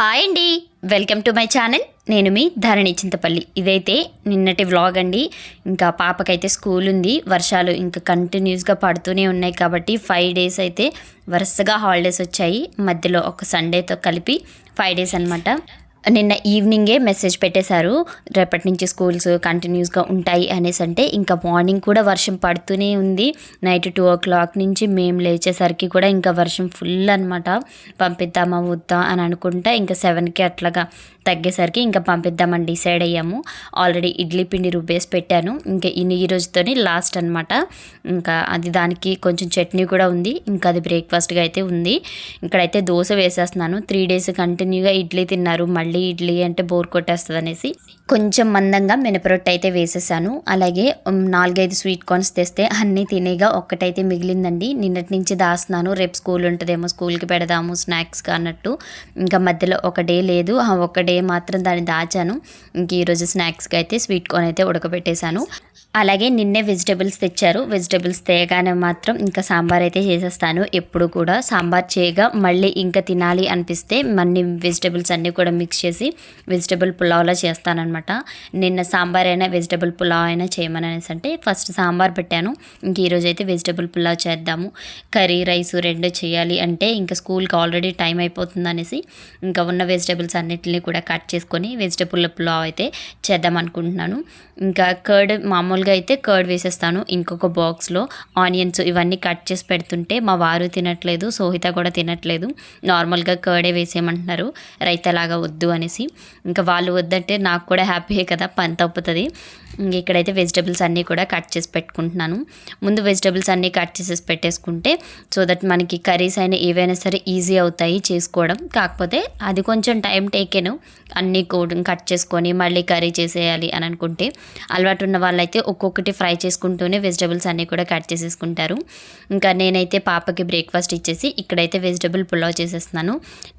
Hi అండి. Welcome to my channel. నేను మీ ధరణి చింతపల్లి. ఇదైతే నిన్నటి వ్లాగ్ అండి. ఇంకా పాపకైతే స్కూల్ ఉంది. వర్షాలు ఇంకా కంటిన్యూస్గా పడుతూనే ఉన్నాయి కాబట్టి ఫైవ్ డేస్ అయితే వరుసగా హాలిడేస్ వచ్చాయి. మధ్యలో ఒక సండేతో కలిపి ఫైవ్ డేస్ అనమాట నిన్న ఈవినింగే మెసేజ్ పెట్టేశారు. రేపటి నుంచి స్కూల్స్ కంటిన్యూస్గా ఉంటాయి అనేసి అంటే ఇంకా మార్నింగ్ కూడా వర్షం పడుతూనే ఉంది. నైట్ టూ ఓ క్లాక్ నుంచి మేము లేచేసరికి కూడా ఇంకా వర్షం ఫుల్ అనమాట పంపిద్దామా వద్దా అని అనుకుంటా ఇంకా సెవెన్కి అట్లాగా తగ్గేసరికి ఇంకా పంపిద్దామని డిసైడ్ అయ్యాము. ఆల్రెడీ ఇడ్లీ పిండి రుబ్బేసి పెట్టాను. ఇంకా ఇన్ని ఈ రోజుతోనే లాస్ట్ అనమాట ఇంకా అది దానికి కొంచెం చట్నీ కూడా ఉంది. ఇంకా అది బ్రేక్ఫాస్ట్గా అయితే ఉంది. ఇక్కడైతే దోశ వేసేస్తున్నాను. త్రీ డేస్ కంటిన్యూగా ఇడ్లీ తిన్నారు. మళ్ళీ ఇడ్లీ అంటే బోర్ కొట్టేస్తుంది అనేసి కొంచెం మందంగా మినపరొట్టె అయితే వేసేసాను. అలాగే నాలుగైదు స్వీట్ కార్న్స్ తెస్తే అన్నీ తినేగా ఒక్కటైతే మిగిలిందండి. నిన్నటి నుంచి దాస్తున్నాను. రేపు స్కూల్ ఉంటుందేమో స్కూల్కి పెడదాము స్నాక్స్గా అన్నట్టు. ఇంకా మధ్యలో ఒక డే లేదు. ఆ ఒక డే మాత్రం దాన్ని దాచాను. ఇంక ఈరోజు స్నాక్స్కి అయితే స్వీట్ కార్న్ అయితే ఉడకబెట్టేశాను. అలాగే నిన్నే వెజిటేబుల్స్ తెచ్చారు. వెజిటేబుల్స్ తేగానే మాత్రం ఇంకా సాంబార్ అయితే చేసేస్తాను. ఎప్పుడు కూడా సాంబార్ చేయగా మళ్ళీ ఇంకా తినాలి అనిపిస్తే మన్ని వెజిటేబుల్స్ అన్నీ కూడా మిక్స్ చేసి వెజిటబుల్ పులావ్లో చేస్తానన్నమాట. నిన్న సాంబార్ అయినా వెజిటబుల్ పులావ్ అయినా చేయమని అనేసి అంటే ఫస్ట్ సాంబార్ పెట్టాను. ఇంక ఈరోజు అయితే వెజిటేబుల్ పులావ్ చేద్దాము. కర్రీ రైస్ రెండు చేయాలి అంటే ఇంకా స్కూల్కి ఆల్రెడీ టైం అయిపోతుంది అనేసి ఇంకా ఉన్న వెజిటేబుల్స్ అన్నిటిని కూడా కట్ చేసుకొని వెజిటేబుల్ పులావ్ అయితే చేద్దాం అనుకుంటున్నాను. ఇంకా కర్డ్ మామూలుగా అయితే కర్డ్ వేసేస్తాను. ఇంకొక బాక్స్లో ఆనియన్స్ ఇవన్నీ కట్ చేసి పెడుతుంటే మా వారు తినట్లేదు సోహిత కూడా తినట్లేదు. నార్మల్గా కర్డే వేసేయమంటున్నారు. రైతలాగా వద్దు అనేసి. ఇంకా వాళ్ళు వద్దంటే నాకు కూడా హ్యాపీయే కదా పని తప్పుతుంది ఇంక ఇక్కడైతే వెజిటబుల్స్ అన్నీ కూడా కట్ చేసి పెట్టుకుంటున్నాను. ముందు వెజిటబుల్స్ అన్నీ కట్ చేసేసి పెట్టేసుకుంటే సో దట్ మనకి కర్రీస్ అయినా ఏవైనా సరే ఈజీ అవుతాయి చేసుకోవడం. కాకపోతే అది కొంచెం టైం టేకెను. అన్నీ కూడా కట్ చేసుకొని మళ్ళీ కర్రీ చేసేయాలి అని అనుకుంటే అలవాటు ఉన్న వాళ్ళైతే ఒక్కొక్కటి ఫ్రై చేసుకుంటూనే వెజిటబుల్స్ అన్నీ కూడా కట్ చేసేసుకుంటారు. ఇంకా నేనైతే పాపకి బ్రేక్ఫాస్ట్ ఇచ్చేసి ఇక్కడైతే వెజిటబుల్ పులావ్ చేసేస్తున్నాను.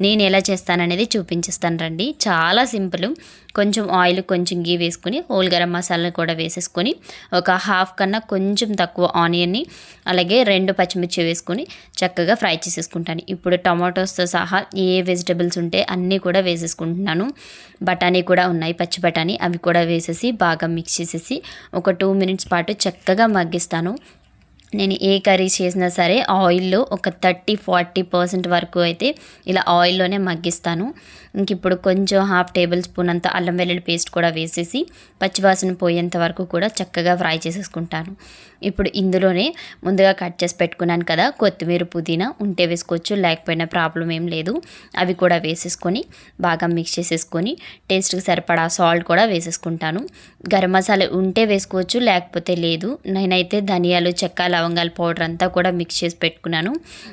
నేను ఎలా చేస్తాననేది చూపించేస్తాను రండి. చాలా సింపుల్. కొంచెం ఆయిల్ కొంచెం గీ వేసుకొని హోల్ గరం మసాలా కూడా వేసేసుకొని ఒక హాఫ్ కన్నా కొంచెం తక్కువ ఆనియన్ని అలాగే రెండు పచ్చిమిర్చి వేసుకొని చక్కగా ఫ్రై చేసేసుకుంటాను. ఇప్పుడు టమాటోస్తో సహా ఏ వెజిటబుల్స్ ఉంటే అన్నీ కూడా వేసేసుకుంటున్నాను. బఠానీ కూడా ఉన్నాయి పచ్చి బఠానీ. అవి కూడా వేసేసి బాగా మిక్స్ చేసేసి ఒక టూ మినిట్స్ పాటు చక్కగా మగ్గిస్తాను. నేను ఏ కర్రీ చేసినా సరే ఆయిల్లో ఒక థర్టీ ఫార్టీ పర్సెంట్ వరకు అయితే ఇలా ఆయిల్లోనే మగ్గిస్తాను. ఇంక ఇప్పుడు కొంచెం హాఫ్ టేబుల్ స్పూన్ అంత అల్లం వెల్లుల్లి పేస్ట్ కూడా వేసేసి పచ్చివాసన పోయేంత వరకు కూడా చక్కగా ఫ్రై చేసేసుకుంటాను. ఇప్పుడు ఇందులోనే ముందుగా కట్ చేసి పెట్టుకున్నాను కదా కొత్తిమీర పుదీనా ఉంటే వేసుకోవచ్చు లేకపోయినా ప్రాబ్లం ఏం లేదు. అవి కూడా వేసేసుకొని బాగా మిక్స్ చేసేసుకొని టేస్ట్కి సరిపడా సాల్ట్ కూడా వేసేసుకుంటాను. గరం మసాలా ఉంటే వేసుకోవచ్చు లేకపోతే లేదు. నేనైతే ధనియాలు చెక్క లవంగాల పౌడర్ అంతా కూడా మిక్స్ చేసి పెట్టుకున్నాను.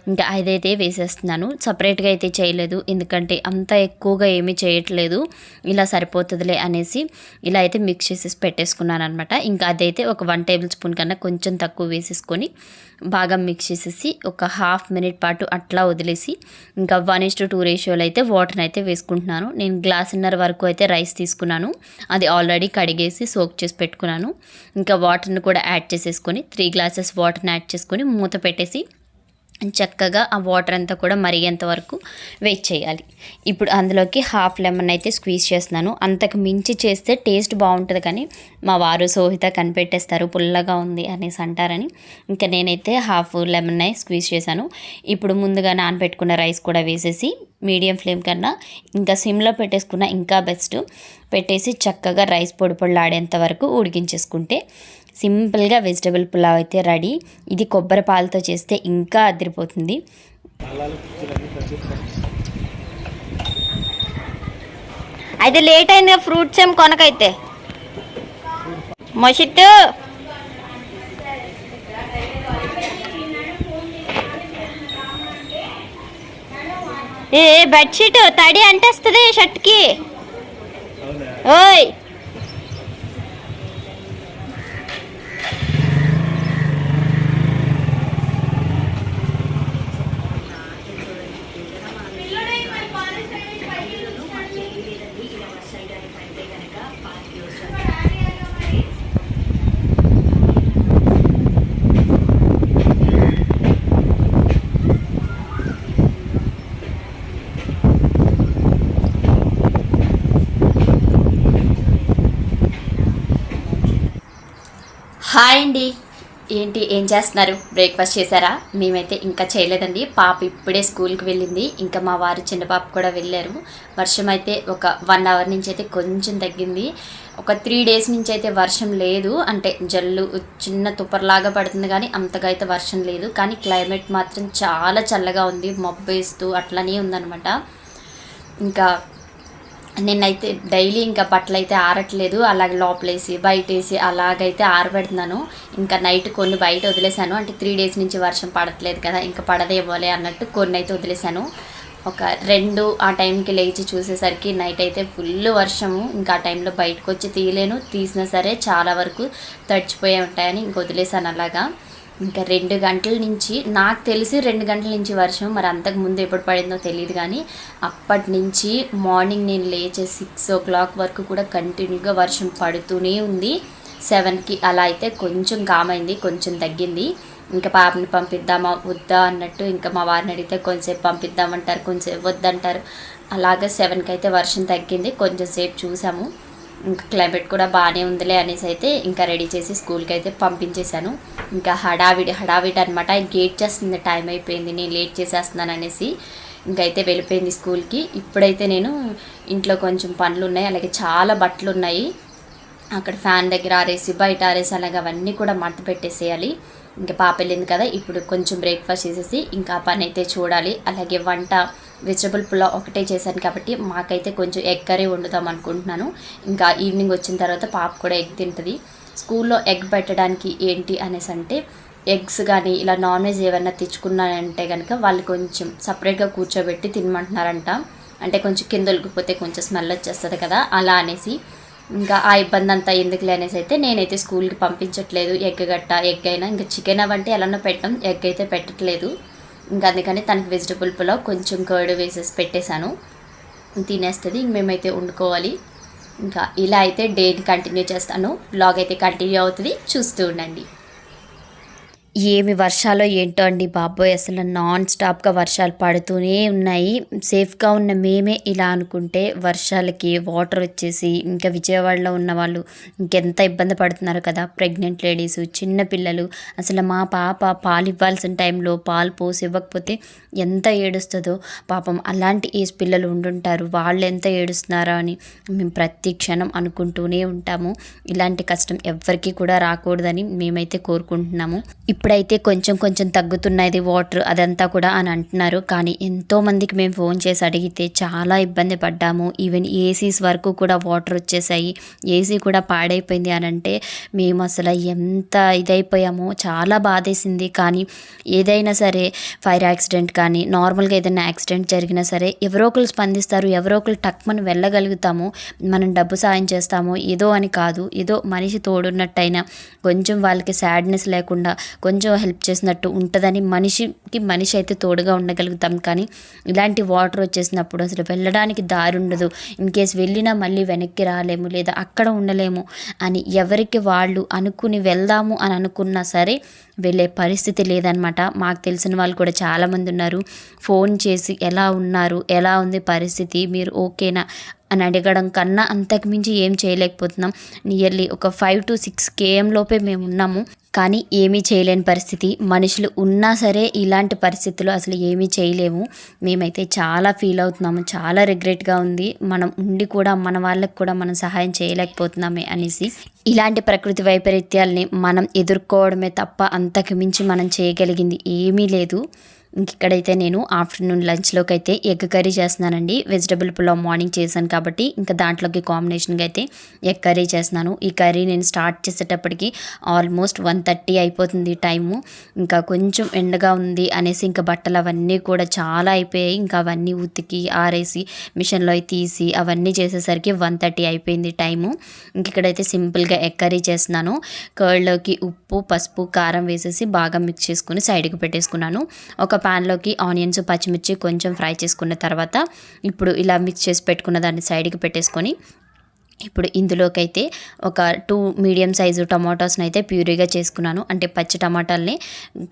ఇంకా అదైతే వేసేస్తున్నాను. సపరేట్గా అయితే చేయలేదు. ఎందుకంటే అంత ఎక్కువగా ఏమీ చేయట్లేదు. ఇలా సరిపోతుందిలే అనేసి ఇలా అయితే మిక్స్ చేసేసి పెట్టేసుకున్నాను అనమాట ఇంకా అదైతే ఒక వన్ టేబుల్ స్పూన్ కన్నా కొంచెం కొంచెం తక్కువ వేసేసుకొని బాగా మిక్స్ చేసేసి ఒక హాఫ్ మినిట్ పాటు అట్లా వదిలేసి ఇంకా వన్ ఇస్ టు టూ రేషియోలో అయితే వాటర్ని అయితే వేసుకుంటున్నాను. నేను గ్లాసున్నర వరకు అయితే రైస్ తీసుకున్నాను. అది ఆల్రెడీ కడిగేసి సోక్ చేసి పెట్టుకున్నాను. ఇంకా వాటర్ని కూడా యాడ్ చేసేసుకొని త్రీ గ్లాసెస్ వాటర్ని యాడ్ చేసుకొని మూత పెట్టేసి చక్కగా ఆ వాటర్ అంతా కూడా మరిగేంత వరకు వెయిట్ చేయాలి. ఇప్పుడు అందులోకి హాఫ్ లెమన్ అయితే స్క్వీజ్ చేస్తున్నాను. అంతకు మించి చేస్తే టేస్ట్ బాగుంటుంది కానీ మా వారు సోహిత కనిపెట్టేస్తారు పుల్లగా ఉంది అనేసి అంటారని. ఇంకా నేనైతే హాఫ్ లెమన్ స్క్వీజ్ చేశాను. ఇప్పుడు ముందుగా నానబెట్టుకున్న రైస్ కూడా వేసేసి మీడియం ఫ్లేమ్ కన్నా ఇంకా సిమ్లో పెట్టేసుకున్న ఇంకా బెస్ట్ పెట్టేసి చక్కగా రైస్ పొడి పొడిలాడేంత వరకు ఉడికించేసుకుంటే సింపుల్గా వెజిటబుల్ పులావ్ అయితే రెడీ. ఇది కొబ్బరి పాలతో చేస్తే ఇంకా అదిరిపోతుంది. అయితే లేట్ అయింది ఫ్రూట్స్ ఏం కొనకైతే. మొషిట్టు. ఏ బెడ్షీట్ తడి అంటేస్తుంది షర్ట్కి. ఓయ్. హాయ్ అండి. ఏంటి ఏం చేస్తున్నారు? బ్రేక్ఫాస్ట్ చేశారా? మేమైతే ఇంకా చేయలేదండి. పాప ఇప్పుడే స్కూల్కి వెళ్ళింది. ఇంకా మా వారు చిన్న పాప కూడా వెళ్ళారు. వర్షం అయితే ఒక వన్ అవర్ నుంచి అయితే కొంచెం తగ్గింది. ఒక త్రీ డేస్ నుంచి అయితే వర్షం లేదు. అంటే జల్లు చిన్న తుప్పర్లాగా పడుతుంది కానీ అంతగా అయితే వర్షం లేదు. కానీ క్లైమేట్ మాత్రం చాలా చల్లగా ఉంది. మబ్బు వేస్తూ అట్లనే ఉందనమాట ఇంకా నిన్నైతే డైలీ ఇంకా బట్టలు అయితే ఆరట్లేదు అలాగే లోపలేసి బయటేసి అలాగైతే ఆరబెడుతున్నాను. ఇంకా నైట్ కొన్ని బయట వదిలేశాను. అంటే త్రీ డేస్ నుంచి వర్షం పడట్లేదు కదా ఇంకా పడదేమోలే అన్నట్టు కొన్ని అయితే వదిలేశాను. ఒక రెండు ఆ టైంకి లేచి చూసేసరికి నైట్ అయితే ఫుల్ వర్షము. ఇంకా ఆ టైంలో బయటకు వచ్చి తీయలేను. తీసినా సరే చాలా వరకు తడిచిపోయే ఉంటాయని ఇంక వదిలేశాను అలాగా. ఇంకా రెండు గంటల నుంచి నాకు తెలిసి రెండు గంటల నుంచి వర్షం మరి అంతకు ముందు ఎప్పుడు పడిందో తెలియదు కానీ అప్పటి నుంచి మార్నింగ్ నేను లేచే సిక్స్ ఓ క్లాక్ వరకు కూడా కంటిన్యూగా వర్షం పడుతూనే ఉంది. సెవెన్కి అలా అయితే కొంచెం కామైంది కొంచెం తగ్గింది. ఇంకా పాపని పంపిద్దామా వద్దా అన్నట్టు ఇంకా మా వారిని అడిగితే కొంచెంసేపు పంపిద్దామంటారు కొంచెంసేపు వద్దంటారు. అలాగా సెవెన్కి అయితే వర్షం తగ్గింది కొంచెం సేపు చూసాము. ఇంకా క్లైమేట్ కూడా బాగానే ఉందిలే అనేసి అయితే ఇంకా రెడీ చేసి స్కూల్కి అయితే పంపించేశాను. ఇంకా హడావిడి హడావిడి అనమాట గేట్ చేస్తుంది టైం అయిపోయింది నేను లేట్ చేసేస్తున్నాను అనేసి ఇంకైతే వెళ్ళిపోయింది స్కూల్కి. ఇప్పుడైతే నేను ఇంట్లో కొంచెం పనులు ఉన్నాయి అలాగే చాలా బట్టలు ఉన్నాయి అక్కడ ఫ్యాన్ దగ్గర ఆరేసి బయట ఆరేసి అలాగే అవన్నీ కూడా మడత పెట్టేసేయాలి. ఇంకా పాప వెళ్ళింది కదా ఇప్పుడు కొంచెం బ్రేక్ఫాస్ట్ చేసేసి ఇంకా పని అయితే చూడాలి. అలాగే వంట వెజిటబుల్ పులావ్ ఒకటే చేశాను కాబట్టి మాకైతే కొంచెం ఎగ్ కర్రీ వండుదాం అనుకుంటున్నాను. ఇంకా ఈవినింగ్ వచ్చిన తర్వాత పాప కూడా ఎగ్ తింటుంది. స్కూల్లో ఎగ్ పెట్టడానికి ఏంటి అనేసి అంటే ఎగ్స్ కానీ ఇలా నాన్ వెజ్ ఏమైనా తెచ్చుకున్నానంటే కనుక వాళ్ళు కొంచెం సపరేట్గా కూర్చోబెట్టి తినమంటున్నారంట. అంటే కొంచెం కింద ఒలిగిపోతే కొంచెం స్మెల్ వచ్చేస్తుంది కదా అలా అనేసి. ఇంకా ఆ ఇబ్బంది అంతా ఎందుకులే అనేసి అయితే నేనైతే స్కూల్కి పంపించట్లేదు. ఎగ్ గట్ట ఎగ్ అయినా ఇంకా చికెన్ అవంటే ఎలానో పెట్టాం. ఎగ్ అయితే పెట్టట్లేదు. ఇంకా అందుకని తనకి వెజిటబుల్ పులావ్ కొంచెం కర్డ్ వేసేసి పెట్టేశాను. తినేస్తుంది ఇంక మేమైతే వండుకోవాలి. ఇంకా ఇలా అయితే డేని కంటిన్యూ చేస్తాను. బ్లాగ్ అయితే కంటిన్యూ అవుతుంది. చూస్తూ ఉండండి. ఏమి వర్షాలో ఏంటో అండి బాబోయ్ అసలు నాన్ స్టాప్గా వర్షాలు పడుతూనే ఉన్నాయి. సేఫ్గా ఉన్న మేమే ఇలా అనుకుంటే వర్షాలకి వాటర్ వచ్చేసి ఇంకా విజయవాడలో ఉన్న వాళ్ళు ఇంకెంత ఇబ్బంది పడుతున్నారు కదా. ప్రెగ్నెంట్ లేడీస్ చిన్న పిల్లలు అసలు మా పాప పాలు ఇవ్వాల్సిన టైంలో పాలు పోసి ఇవ్వకపోతే ఎంత ఏడుస్తుందో. పాపం అలాంటి ఏజ్ పిల్లలు ఉండుంటారు. వాళ్ళు ఎంత ఏడుస్తున్నారో అని మేము ప్రతి క్షణం అనుకుంటూనే ఉంటాము. ఇలాంటి కష్టం ఎవ్వరికీ కూడా రాకూడదని మేమైతే కోరుకుంటున్నాము. ఇప్పుడు ఇప్పుడైతే కొంచెం కొంచెం తగ్గుతున్నది వాటర్ అదంతా కూడా అని అంటున్నారు. కానీ ఎంతోమందికి మేము ఫోన్ చేసి అడిగితే చాలా ఇబ్బంది పడ్డాము. ఈవెన్ ఏసీస్ వరకు కూడా వాటర్ వచ్చేసాయి. ఏసీ కూడా పాడైపోయింది అని అంటే మేము అసలు ఎంత ఇదైపోయామో చాలా బాధేసింది. కానీ ఏదైనా సరే ఫైర్ యాక్సిడెంట్ కానీ నార్మల్గా ఏదైనా యాక్సిడెంట్ జరిగినా సరే ఎవరో ఒకరు స్పందిస్తారు ఎవరో ఒకరు టక్ మనం వెళ్ళగలుగుతాము. మనం డబ్బు సాయం చేస్తాము. ఏదో అని కాదు. ఏదో మనిషి తోడున్నట్టయినా కొంచెం వాళ్ళకి సాడ్నెస్ లేకుండా కొంచెం హెల్ప్ చేసినట్టు ఉంటుందని మనిషికి మనిషి అయితే తోడుగా ఉండగలుగుతాం. కానీ ఇలాంటి వాటర్ వచ్చేసినప్పుడు అసలు వెళ్ళడానికి దారి ఉండదు. ఇన్ కేస్ వెళ్ళినా మళ్ళీ వెనక్కి రాలేము లేదా అక్కడ ఉండలేము అని ఎవరికి వాళ్ళు అనుకుని వెళ్దాము అని అనుకున్నా సరే వెళ్ళే పరిస్థితి లేదనమాట మాకు తెలిసిన వాళ్ళు కూడా చాలామంది ఉన్నారు. ఫోన్ చేసి ఎలా ఉన్నారు? ఎలా ఉంది పరిస్థితి? మీరు ఓకేనా అని అడగడం కన్నా అంతకుమించి ఏం చేయలేకపోతున్నాం. నియర్లీ ఒక ఫైవ్ టు సిక్స్ కేఎం లోపే మేము ఉన్నాము. కానీ ఏమీ చేయలేని పరిస్థితి. మనుషులు ఉన్నా సరే ఇలాంటి పరిస్థితులు అసలు ఏమీ చేయలేము. మేమైతే చాలా ఫీల్ అవుతున్నాము. చాలా రిగ్రెట్గా ఉంది. మనం ఉండి కూడా మన వాళ్ళకి కూడా మనం సహాయం చేయలేకపోతున్నామే అనేసి. ఇలాంటి ప్రకృతి వైపరీత్యాల్ని మనం ఎదుర్కోవడమే తప్ప అంతకు మించి మనం చేయగలిగింది ఏమీ లేదు. ఇక్కడైతే నేను ఆఫ్టర్నూన్ లంచ్లోకి అయితే ఎగ్ కర్రీ చేస్తున్నానండి. వెజిటబుల్ పులావ్ మార్నింగ్ చేశాను కాబట్టి ఇంకా దాంట్లోకి కాంబినేషన్గా అయితే ఎగ్ కర్రీ చేస్తున్నాను. ఈ కర్రీ నేను స్టార్ట్ చేసేటప్పటికి ఆల్మోస్ట్ వన్ థర్టీ అయిపోతుంది టైము. ఇంకా కొంచెం ఎండగా ఉంది అనేసి ఇంకా బట్టలు అవన్నీ కూడా చాలా అయిపోయాయి. ఇంకా అవన్నీ ఉతికి ఆరేసి మిషన్లో తీసి అవన్నీ చేసేసరికి వన్ థర్టీ అయిపోయింది టైము. ఇంక ఇక్కడైతే సింపుల్గా ఎగ్ కర్రీ చేస్తున్నాను. కర్డ్లోకి ఉప్పు పసుపు కారం వేసేసి బాగా మిక్స్ చేసుకుని సైడ్కి పెట్టేసుకున్నాను. ఒక ప్యాన్లోకి ఆనియన్స్ పచ్చిమిర్చి కొంచెం ఫ్రై చేసుకున్న తర్వాత ఇప్పుడు ఇలా మిక్స్ చేసి పెట్టుకున్న దాన్ని సైడ్కి పెట్టేసుకొని ఇప్పుడు ఇందులోకైతే ఒక టూ మీడియం సైజు టమాటోస్ని అయితే ప్యూరీగా చేసుకున్నాను. అంటే పచ్చి టమాటాలని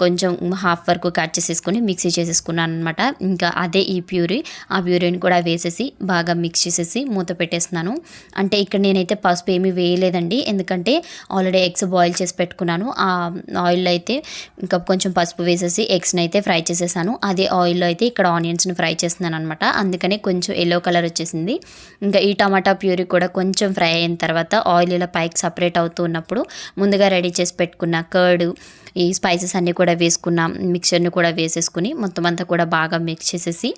కొంచెం హాఫ్ వరకు కట్ చేసేసుకొని మిక్సీ చేసేసుకున్నాను అనమాట ఇంకా అదే ఈ ప్యూరీ ఆ ప్యూరీని కూడా వేసేసి బాగా మిక్స్ చేసేసి మూత పెట్టేస్తున్నాను. అంటే ఇక్కడ నేనైతే పసుపు ఏమీ వేయలేదండి. ఎందుకంటే ఆల్రెడీ ఎగ్స్ బాయిల్ చేసి పెట్టుకున్నాను. ఆ ఆయిల్లో అయితే ఇంకా కొంచెం పసుపు వేసేసి ఎగ్స్ని అయితే ఫ్రై చేసేసాను. అదే ఆయిల్లో అయితే ఇక్కడ ఆనియన్స్ని ఫ్రై చేస్తున్నాను అనమాట అందుకనే కొంచెం ఎల్లో కలర్ వచ్చేసింది. ఇంకా ఈ టమాటా ప్యూరీ కూడా కొంచెం కొంచెం ఫ్రై అయిన తర్వాత ఆయిల్ ఇలా పైకి సపరేట్ అవుతూ ఉన్నప్పుడు ముందుగా రెడీ చేసి పెట్టుకున్న కర్డ్ ఈ స్పైసెస్ అన్నీ కూడా వేసుకున్న మిక్చర్ని కూడా వేసేసుకుని మొత్తం అంతా కూడా బాగా మిక్స్ చేసేసి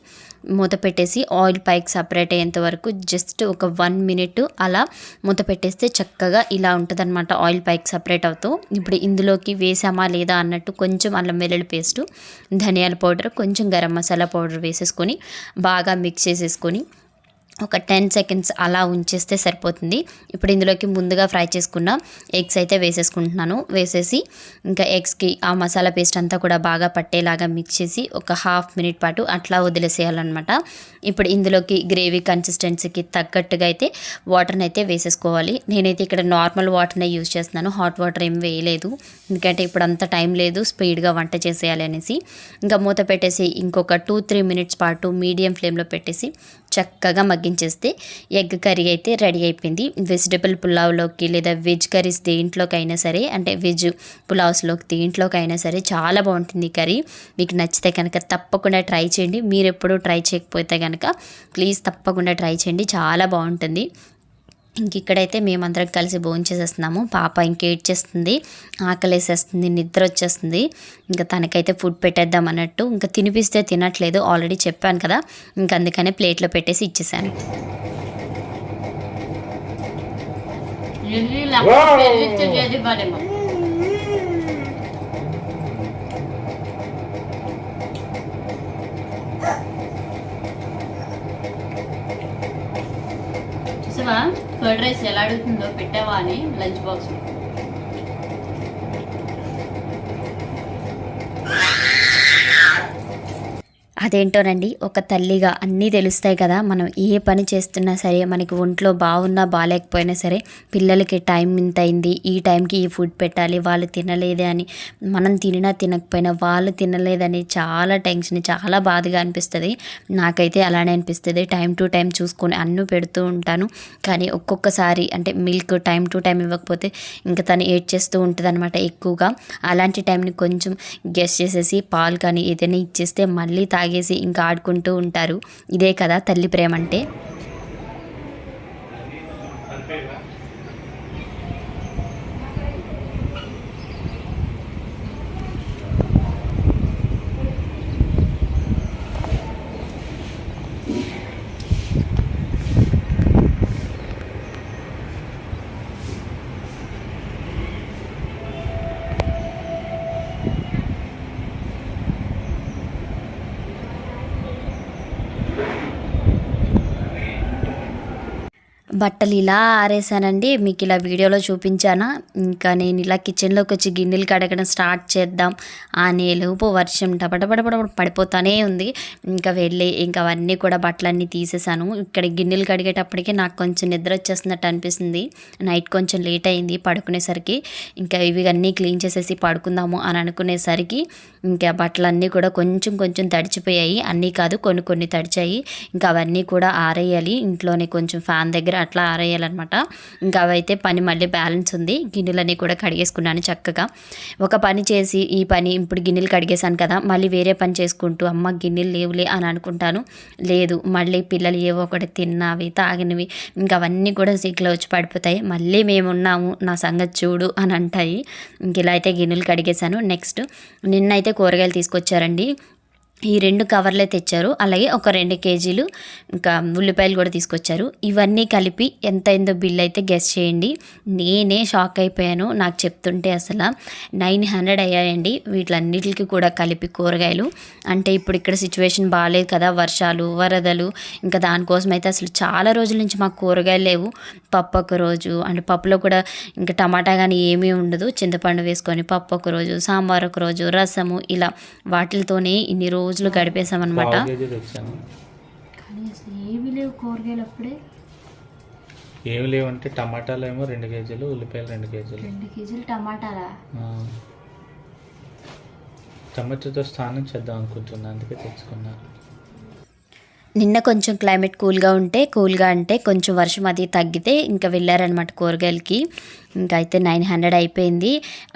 మూత పెట్టేసి ఆయిల్ పైకి సపరేట్ అయ్యేంత వరకు జస్ట్ ఒక వన్ మినిట్ అలా మూత పెట్టేస్తే చక్కగా ఇలా ఉంటుందన్నమాట ఆయిల్ పైకి సపరేట్ అవుతూ. ఇప్పుడు ఇందులోకి వేసామా లేదా అన్నట్టు కొంచెం అల్లం వెల్లుల్లి పేస్టు ధనియాల పౌడర్ కొంచెం గరం మసాలా పౌడర్ వేసేసుకొని బాగా మిక్స్ చేసేసుకొని ఒక టెన్ సెకండ్స్ అలా ఉంచేస్తే సరిపోతుంది. ఇప్పుడు ఇందులోకి ముందుగా ఫ్రై చేసుకున్న ఎగ్స్ అయితే వేసేసుకుంటున్నాను. వేసేసి ఇంకా ఎగ్స్కి ఆ మసాలా పేస్ట్ అంతా కూడా బాగా పట్టేలాగా మిక్స్ చేసి ఒక హాఫ్ మినిట్ పాటు అట్లా వదిలేసేయాలన్నమాట. ఇప్పుడు ఇందులోకి గ్రేవీ కన్సిస్టెన్సీకి తగ్గట్టుగా అయితే వాటర్ని అయితే వేసేసుకోవాలి. నేనైతే ఇక్కడ నార్మల్ వాటర్నే యూజ్ చేస్తున్నాను. హాట్ వాటర్ ఏం వేయలేదు. ఎందుకంటే ఇప్పుడు అంత టైం లేదు స్పీడ్గా వంట చేసేయాలి అనేసి. ఇంకా మూత పెట్టేసి ఇంకొక టూ త్రీ మినిట్స్ పాటు మీడియం ఫ్లేమ్లో పెట్టేసి చక్కగా మగ్గించేస్తే ఎగ్ కర్రీ అయితే రెడీ అయిపోయింది. వెజిటబుల్ పులావ్లోకి లేదా వెజ్ కర్రీస్ దేంట్లోకైనా సరే అంటే వెజ్ పులావ్స్లోకి దేంట్లోకైనా సరే చాలా బాగుంటుంది కర్రీ. మీకు నచ్చితే కనుక తప్పకుండా ట్రై చేయండి. మీరు ఎప్పుడూ ట్రై చేయకపోతే కనుక ప్లీజ్ తప్పకుండా ట్రై చేయండి. చాలా బాగుంటుంది. ఇంక ఇక్కడైతే మేమందరం కలిసి భోజనం చేసేస్తున్నాము. పాప ఇంకేట్ చేస్తుంది ఆకలేసేస్తుంది. నిద్ర వచ్చేస్తుంది. ఇంకా తనకైతే ఫుడ్ పెట్టేద్దాం అన్నట్టు ఇంకా తినిపిస్తే తినట్లేదు. ఆల్రెడీ చెప్పాను కదా. ఇంక అందుకనే ప్లేట్లో పెట్టేసి ఇచ్చేసాను. పెట్టావా? కర్డ్ రైస్ ఎలా అడుగుతుందో పెట్టావా అని లంచ్ బాక్స్ అదేంటోనండి ఒక తల్లిగా అన్నీ తెలుస్తాయి కదా మనం ఏ పని చేస్తున్నా సరే మనకి ఒంట్లో బాగున్నా బాగాలేకపోయినా సరే పిల్లలకి టైం ఇంత అయింది ఈ టైంకి ఈ ఫుడ్ పెట్టాలి వాళ్ళు తినలేదే అని మనం తినినా తినకపోయినా వాళ్ళు తినలేదని చాలా టెన్షన్ చాలా బాధగా అనిపిస్తుంది. నాకైతే అలానే అనిపిస్తుంది టైం టు టైం చూసుకొని అన్ను పెడుతూ ఉంటాను. కానీ ఒక్కొక్కసారి అంటే మిల్క్ టైం టు టైం ఇవ్వకపోతే ఇంకా తను ఏడ్ చేస్తూ ఉంటుంది అనమాట ఎక్కువగా. అలాంటి టైంని కొంచెం గెస్ట్ చేసేసి పాలు కానీ ఏదైనా ఇచ్చేస్తే మళ్ళీ తాగి తాగేసి ఇంకా ఆడుకుంటూ ఉంటారు. ఇదే కదా తల్లి ప్రేమ అంటే. బట్టలు ఇలా ఆరేసానండి మీకు ఇలా వీడియోలో చూపించానా. ఇంకా నేను ఇలా కిచెన్లోకి వచ్చి గిన్నెలు కడగడం స్టార్ట్ చేద్దాం. ఆ లోపు వర్షం డబడబడబడ పడిపోతానే ఉంది. ఇంకా వెళ్ళి ఇంకా అవన్నీ కూడా బట్టలన్నీ తీసేసాను ఇక్కడ గిన్నెలు కడిగేటప్పటికి నాకు కొంచెం నిద్ర వచ్చేస్తున్నట్టు అనిపిస్తుంది. నైట్ కొంచెం లేట్ అయింది పడుకునేసరికి. ఇంకా ఇవి అన్నీ క్లీన్ చేసేసి పడుకుందాము అని అనుకునేసరికి ఇంకా బట్టలన్నీ కూడా కొంచెం కొంచెం తడిచిపోయాయి. అన్నీ కాదు కొన్ని కొన్ని తడిచాయి. ఇంకా అవన్నీ కూడా ఆరేయాలి. ఇంట్లోనే కొంచెం ఫ్యాన్ దగ్గర అట్లా ఆరేయాలన్నమాట. ఇంకా అవైతే పని మళ్ళీ బ్యాలెన్స్ ఉంది. గిన్నెలన్నీ కూడా కడిగేసుకున్నాను చక్కగా. ఒక పని చేసి ఈ పని ఇప్పుడు గిన్నెలు కడిగేశాను కదా మళ్ళీ వేరే పని చేసుకుంటూ అమ్మ గిన్నెలు లేవులే అని అనుకుంటాను. లేదు మళ్ళీ పిల్లలు ఏవో ఒకటి తిన్నవి తాగినవి ఇంకా అవన్నీ కూడా సీట్లో వచ్చి పడిపోతాయి. మళ్ళీ మేము ఉన్నాము నా సంగతి చూడు అని అంటాయి. ఇంక ఇలా అయితే గిన్నెలు కడిగేశాను. నెక్స్ట్ నిన్నైతే కూరగాయలు తీసుకొచ్చారండి. ఈ రెండు కవర్లే తెచ్చారు. అలాగే ఒక రెండు కేజీలు ఇంకా ఉల్లిపాయలు కూడా తీసుకొచ్చారు. ఇవన్నీ కలిపి ఎంత అయిందో బిల్ అయితే గెస్ చేయండి. నేనే షాక్ అయిపోయాను నాకు చెప్తుంటే అసలు. నైన్ హండ్రెడ్ అయ్యాయండి. వీటిలన్నిటికి కూడా కలిపి కూరగాయలు. అంటే ఇప్పుడు ఇక్కడ సిచ్యువేషన్ బాగాలేదు కదా వర్షాలు వరదలు. ఇంకా దానికోసం అయితే అసలు చాలా రోజుల నుంచి మాకు కూరగాయలు లేవు. పప్పు ఒక రోజు. అంటే పప్పులో కూడా ఇంకా టమాటా కానీ ఏమీ ఉండదు. చింతపండు వేసుకొని పప్పు ఒక రోజు సాంబార్ ఒక రోజు రసము ఇలా వాటితోనే ఇన్ని రోజులు తెచ్చాను. కానీ అసలు ఏమీ లేవు కూరగాయలు అప్పుడే ఏమి లేవంటే టమాటాలు ఏమో రెండు కేజీలు ఉల్లిపాయలు రెండు కేజీలు. రెండు కేజీలు టమాటాలా. టమాటాతో స్నానం చేద్దాం అనుకుంటున్నా అందుకే తెచ్చుకున్నా. నిన్న కొంచెం క్లైమేట్ కూల్గా ఉంటే కూల్గా అంటే కొంచెం వర్షం అది తగ్గితే ఇంకా వెళ్ళారనమాట కూరగాయలకి. ఇంకైతే అయితే నైన్ హండ్రెడ్ అయిపోయింది.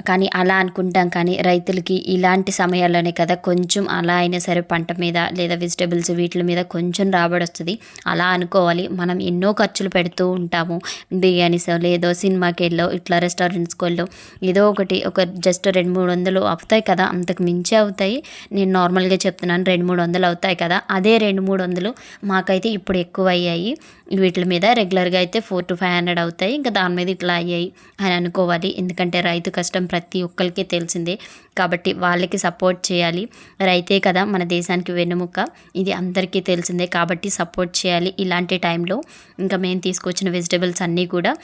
కానీ అలా అనుకుంటాం. కానీ రైతులకి ఇలాంటి సమయాల్లోనే కదా కొంచెం అలా అయినా సరే పంట మీద లేదా వెజిటేబుల్స్ వీటి మీద కొంచెం రాబడి వస్తుంది. అలా అనుకోవాలి. మనం ఎన్నో ఖర్చులు పెడుతూ ఉంటాము. బిర్యానీస్ లేదో సినిమాకి వెళ్ళో ఇట్లా రెస్టారెంట్స్కి వెళ్ళో ఏదో ఒకటి ఒక జస్ట్ రెండు మూడు వందలు అవుతాయి కదా. అంతకు మించి అవుతాయి. నేను నార్మల్గా చెప్తున్నాను. రెండు మూడు వందలు అవుతాయి కదా. అదే రెండు మూడు వందలు మాకైతే ఇప్పుడు ఎక్కువ అయ్యాయి వీటి మీద రెగ్యులర్గా అయితే ఫోర్ టు ఫైవ్ హండ్రెడ్ అవుతాయి. ఇంకా దాని మీద ఇట్లా అయ్యాయి. అని అనుకోవాలి. ఎందుకంటే రైతు కష్టం ప్రతి ఒక్కరికి తెలిసిందే. కాబట్టి వాళ్ళకి సపోర్ట్ చేయాలి. రైతే కదా మన దేశానికి వెన్నుముక్క ఇది అందరికీ తెలిసిందే. కాబట్టి సపోర్ట్ చేయాలి. ఇలాంటి టైంలో ఇంకా మేము తీసుకొచ్చిన వెజిటేబుల్స్ అన్నీ కూడా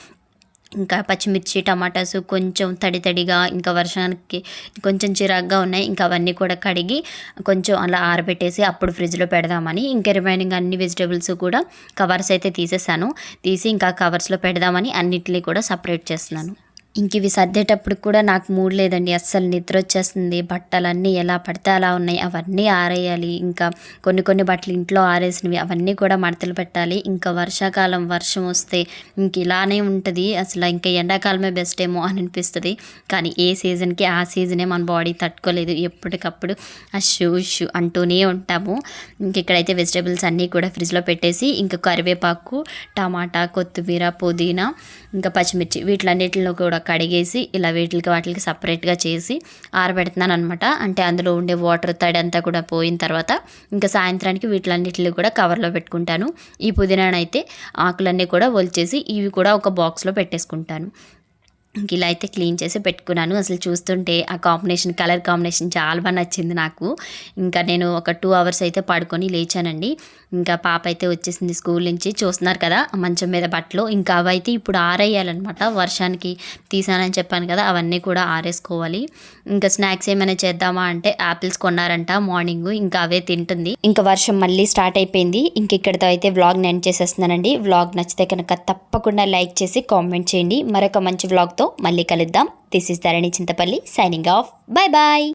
ఇంకా పచ్చిమిర్చి టమాటాస్ కొంచెం తడి తడిగా ఇంకా వర్షానికి కొంచెం చిరాగ్గా ఉన్నాయి. ఇంకా అవన్నీ కూడా కడిగి కొంచెం అలా ఆరబెట్టేసి అప్పుడు ఫ్రిడ్జ్లో పెడదామని ఇంకా రిమైనింగ్ అన్ని వెజిటేబుల్స్ కూడా కవర్స్ అయితే తీసేసాను. తీసి ఇంకా కవర్స్లో పెడదామని అన్నిటినీ కూడా సపరేట్ చేస్తున్నాను. ఇంక ఇవి సర్దేటప్పుడు కూడా నాకు మూడ్ లేదండి. అస్సలు నిద్ర వచ్చేస్తుంది. బట్టలన్నీ ఎలా పడితే అలా ఉన్నాయి. అవన్నీ ఆరేయాలి. ఇంకా కొన్ని కొన్ని బట్టలు ఇంట్లో ఆరేసినవి అవన్నీ కూడా మడతలు పెట్టాలి. ఇంకా వర్షాకాలం వర్షం వస్తే ఇంక ఇలానే ఉంటుంది. అసలు ఇంకా ఎండాకాలమే బెస్ట్ ఏమో అని అనిపిస్తుంది. కానీ ఏ సీజన్కి ఆ సీజనే మన బాడీ తట్టుకోలేదు. ఎప్పటికప్పుడు ఆ షూ షూ అంటూనే ఉంటాము. ఇంక ఇక్కడైతే వెజిటేబుల్స్ అన్నీ కూడా ఫ్రిడ్జ్లో పెట్టేసి ఇంకా కరివేపాకు టమాటా కొత్తిమీర పుదీనా ఇంకా పచ్చిమిర్చి వీటిలన్నిటిలో కూడా కడిగేసి ఇలా వీటికి వాటికి సపరేట్గా చేసి ఆరబెడుతున్నాను అనమాట అంటే అందులో ఉండే వాటర్ తడి అంతా కూడా పోయిన తర్వాత ఇంకా సాయంత్రానికి వీటిలన్నిటిని కూడా కవర్లో పెట్టుకుంటాను. ఈ పుదీనానైతే ఆకులన్నీ కూడా ఒలిచేసి ఇవి కూడా ఒక బాక్స్లో పెట్టేసుకుంటాను. ఇలా అయితే క్లీన్ చేసి పెట్టుకున్నాను. అసలు చూస్తుంటే ఆ కాంబినేషన్ కలర్ కాంబినేషన్ చాలా బాగా నచ్చింది నాకు. ఇంకా నేను ఒక టూ అవర్స్ అయితే పడుకొని లేచానండి. ఇంకా పాప అయితే వచ్చేసింది స్కూల్ నుంచి. చూస్తున్నారు కదా మంచం మీద బట్టలు. ఇంకా అవైతే ఇప్పుడు ఆరేయాలన్నమాట. వర్షానికి తీసానని చెప్పాను కదా అవన్నీ కూడా ఆరేసుకోవాలి. ఇంకా స్నాక్స్ ఏమైనా చేద్దామా అంటే యాపిల్స్ కొన్నారంట మార్నింగ్. ఇంకా అవే తింటుంది. ఇంకా వర్షం మళ్ళీ స్టార్ట్ అయిపోయింది. ఇంక ఇక్కడితో అయితే వ్లాగ్ ఎండ్ చేసేస్తున్నానండి. వ్లాగ్ నచ్చితే కనుక తప్పకుండా లైక్ చేసి కామెంట్ చేయండి. మరొక మంచి వ్లాగ్ తో మళ్ళీ కలుద్దాం. This is Dharani Chinthapalli signing off bye bye